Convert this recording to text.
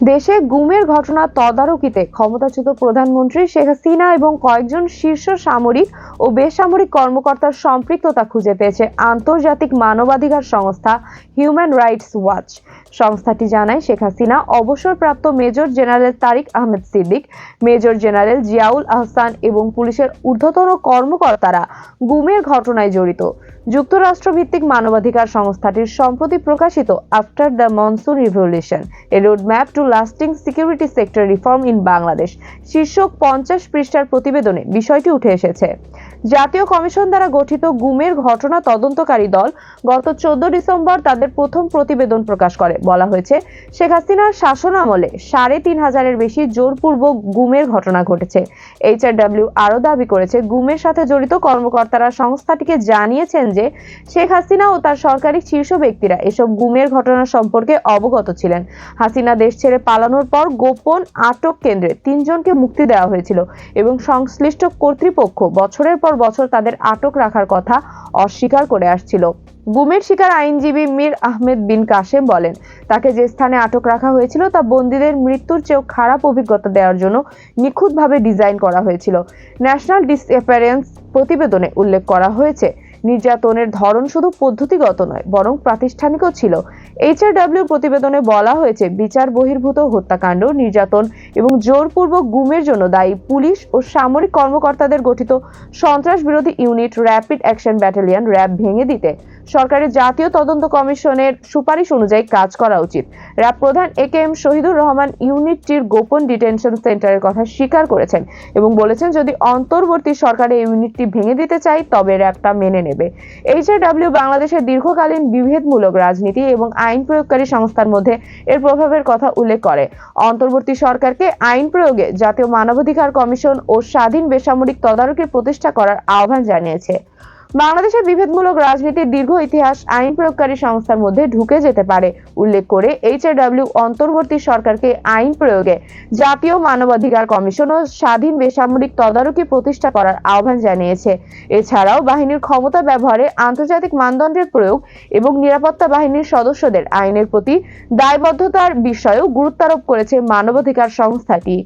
দেশে গুমের ঘটনা তদারকিতে ক্ষমতাচ্যুত প্রধানমন্ত্রী শেখ হাসিনা এবং কয়েকজন শীর্ষ সামরিক ও বেসামরিক কর্মকর্তার সম্পৃক্ততা খুঁজে পেয়েছে আন্তর্জাতিক মানবাধিকার সংস্থা হিউম্যান রাইটস ওয়াচ সংস্থাটি জানায়, শেখ হাসিনা অবসরপ্রাপ্ত major general Tariq Ahmed Siddique, major general Ziaul Ahsan এবং পুলিশের ঊর্ধ্বতন কর্মকর্তারা গুমের ঘটনায় জড়িত। যুক্তরাষ্ট্রভিত্তিক মানবাধিকার সংস্থাটির সম্প্রতি প্রকাশিত after the monsoon revolution, a roadmap to lasting security sector reform in Bangladesh শীর্ষক পঞ্চাশ পৃষ্ঠার প্রতিবেদনে বিষয়টি উঠে এসেছে। জাতীয় কমিশন দ্বারা গঠিত গুমের ঘটনা তদন্তকারী দল গত চোদ্দ ডিসেম্বর তাদের প্রথম প্রতিবেদন প্রকাশ করে। বলা হয়েছে, শেখ হাসিনার শাসন আমলে সাড়ে তিন হাজারের বেশি জোরপূর্বক গুমের ঘটনা ঘটেছে। এইচআরডব্লিউ আরও দাবি করেছে, গুমের সাথে জড়িত কর্মকর্তারা সংস্থাটিকে জানিয়েছেন যে, শেখ হাসিনা ও তার সরকারি শীর্ষ ব্যক্তিরা এসব গুমের ঘটনা সম্পর্কে অবগত ছিলেন। হাসিনা দেশ ছেড়ে পালানোর পর গোপন আটক কেন্দ্রে তিনজনকে মুক্তি দেওয়া হয়েছিল এবং সংশ্লিষ্ট কর্তৃপক্ষ বছরের পর বছর তাদের আটক রাখার কথা অস্বীকার করে আসছিল। গুমের শিকার আইনজীবী মীর আহমেদ বিন কাশেম বলেন, তাকে যে স্থানে আটক রাখা হয়েছিল তা বন্দীদের মৃত্যুর চেয়েও খারাপ অভিজ্ঞতা দেওয়ার জন্য নিখুঁতভাবে ডিজাইন করা হয়েছিল। ন্যাশনাল ডিসঅ্যাপিয়ারেন্স প্রতিবেদনে উল্লেখ করা হয়েছে নির্যাতনের ধরন শুধু পদ্ধতিগত নয়, বরং প্রাতিষ্ঠানিকও ছিল। এইচআরডব্লিউ প্রতিবেদনে বলা হয়েছে, বিচার বহির্ভূত হত্যাকাণ্ড, নির্যাতন এবং জোরপূর্বক গুমের জন্য দায়ী পুলিশ ও সামরিক কর্মকর্তাদের গঠিত সন্ত্রাস বিরোধী unit rapid action battalion RAB ভেঙে দিতে। সরকারের জাতীয় তদন্ত কমিশনের সুপারিশ অনুযায়ী কাজ করা উচিত। র্যাব প্রধান A K M Shahidur Rahman ইউনিটটির গোপন ডিটেনশন সেন্টারের কথা স্বীকার করেছেন এবং বলেছেন, যদি অন্তর্বর্তী সরকার এই ইউনিটটি ভেঙে দিতে চায়, তবে র্যাব র্যাবটা মেনে নেবে। এইচআরডব্লিউ বাংলাদেশের দীর্ঘকালীন বিভেদমূলক রাজনীতি এবং আইন প্রয়োগকারী সংস্থার মধ্যে এর প্রভাবের কথা উল্লেখ করে। অন্তর্বর্তী সরকারকে আইন প্রয়োগে জাতীয় মানবাধিকার কমিশন ও স্বাধীন বেসামরিক তদারকির প্রতিষ্ঠা করার আহ্বান জানিয়েছে। বাংলাদেশের বিভেদমূলক রাজনীতির দীর্ঘ ইতিহাস আইন প্রয়োগকারী সংস্থার মধ্যে ঢুকে যেতে পারে, উল্লেখ করে এইচআরডব্লিউ অন্তর্বর্তী সরকারকে আইন প্রয়োগে। জাতীয় মানবাধিকার কমিশন ও স্বাধীন বেসামরিক তদারকি প্রতিষ্ঠা করার আহ্বান জানিয়েছে। এছাড়াও বাহিনীর ক্ষমতা ব্যবহারে আন্তর্জাতিক মানদণ্ডের প্রয়োগ এবং নিরাপত্তা বাহিনীর সদস্যদের আইনের প্রতি দায়বদ্ধতার বিষয়েও গুরুত্বারোপ করেছে মানবাধিকার সংস্থাটি।